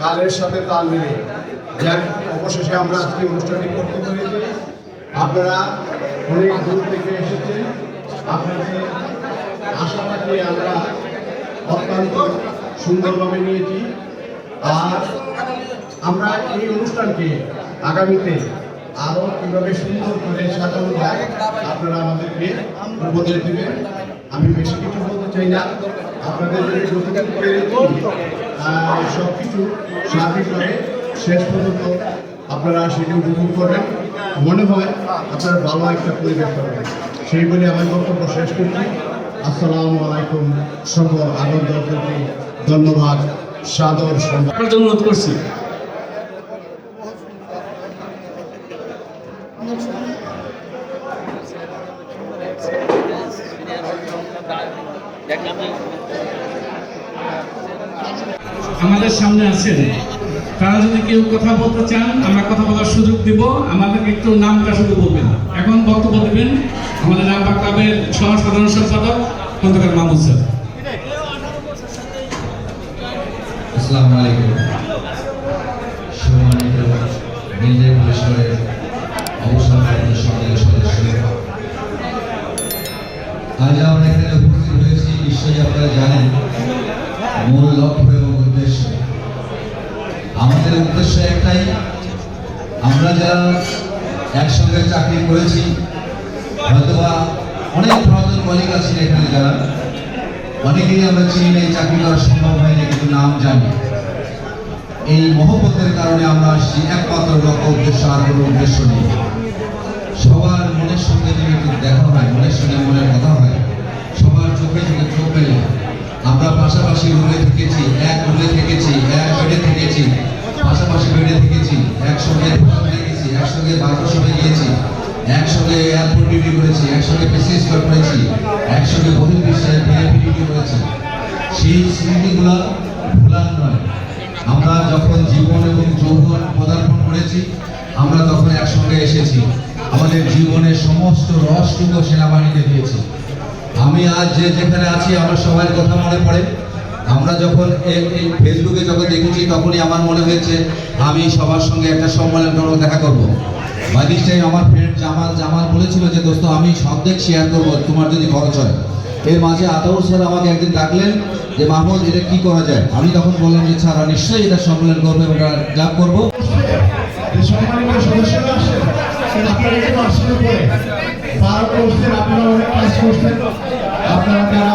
কালের সাথে তাল মিলে যাক, অবশেষে আমরা আজকে অনুষ্ঠানটি করতে পেরেছি। আপনারা অনেক দূর থেকে এসেছেন। আপনাদের আশাটাকে আমরা অত্যন্ত সুন্দরভাবে নিয়েছি। আর আমরা এই অনুষ্ঠানকে আগামীতে আরও কীভাবে সুন্দর করে সাজানো যায়, আপনারা আমাদেরকে উপদেশ দেবেন। আমি বেশি কিছু বলতে চাই না। আপনাদের সব কিছু সার্বিকভাবে শেষ পর্যন্ত আপনারা সেটি উপভোগ করবেন। মনে হয় আপনারা ভালো একটা পরিবেশ পাবেন। সেই বলে আমার বক্তব্য শেষ করছি। আসসালামু আলাইকুম সকল আনন্দ ধন্যবাদ সাদর সম্মান। অনুরোধ করছি। আমাদের সামনে আছেন। তারা যদি কেউ কথা বলতে চান, আমরা কথা বলার সুযোগ দিব। আমাদেরকে একটু নামটা শুধু বলবেন। এখন বক্তব্য দেবেন আমাদের রামবা ক্লাবের সহ সাধারণ সম্পাদক খন্দকার মাহমুদ স্যার। আসসালামু আলাইকুম। সম্মানিত মির্জা পরিসরের অবসরপ্রাপ্ত সদস্য। আজ আমরা মূল লক্ষ্য এবং উদ্দেশ্য আমাদের উদ্দেশ্য একটাই আমরা যারা একসঙ্গে চাকরি করেছি হয়তোবা অনেক পুরাতন কলিগ আছেন এখানে যারা অনেকেই আমরা চিনি না, এই চাকরি করা সম্ভব হয়নি কিন্তু নাম জানি। এই মহব্বতের কারণে আমরা আসছি একমাত্র লক্ষ্য উদ্দেশ্য আর কোনো উদ্দেশ্য নেই। সবার মনের সঙ্গে যদি দেখা হয় মনের সঙ্গে মনের কথা হয় সবার চোখে চোখে চোখ মেলে। আমরা পাশাপাশি রুমে থেকেছি, এক রুমে থেকেছি, এক বেডে থেকেছি, পাশাপাশি বেডে থেকেছি, একসঙ্গে দোকানে গেছি একসঙ্গে বার্কশপে গিয়েছি, একসঙ্গে এয়ারপোর্ট ডিউটি করেছি, একসঙ্গে পিসিএস করেছি, একসঙ্গে বহির্বিশ্বের ভিআইপি ডিউটি করেছি। সেই স্মৃতিগুলো ভোলার নয়। আমরা যখন জীবন এবং যৌবন পদার্পণ করেছি, আমরা তখন একসঙ্গে এসেছি। আমাদের জীবনের সমস্ত রসটুকু সেনাবাহিনীতে দিয়েছি। আমি আজ যে যেখানে আছি, আমার সবার কথা মনে পড়ে। আমরা যখন এই ফেসবুকে যখন দেখেছি, তখনই আমার মনে হয়েছে, আমি সবার সঙ্গে একটা সম্মেলন করব দেখা করব। টাইম আমার ফ্রেন্ড জামাল জামাল বলেছিল যে, দোস্ত, আমি সব দিক শেয়ার করব, তোমার যদি খরচ হয়। এর মাঝে আতাউর স্যার আমাকে একদিন ডাকলেন যে, মাহমুদ, এটা কি করা যায়? আমি তখন বললাম যে, স্যার নিশ্চয়ই এটা সম্মেলন করব এবং ক্লাব করব। আপনারা অনেক কাজ করছেন। আপনারা যারা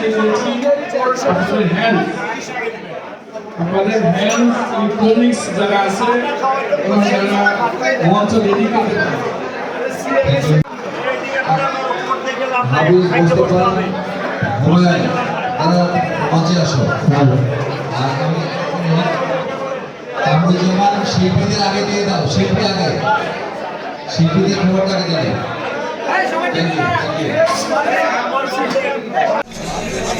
চেয়েছি হ্যান্ড ইলেকট্রনিক্স যারা আছে যারা মঞ্চ রেডি করতে মঞ্চে আসো। আর আমি শিল্পীদের আগে দিয়ে দাও শিল্পী আগে। শিল্পীদের খবরটা আগে দিয়ে দাও।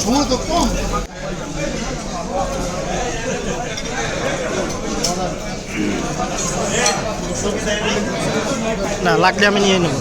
thank কম না লাগলে আমি নিয়ে নেব।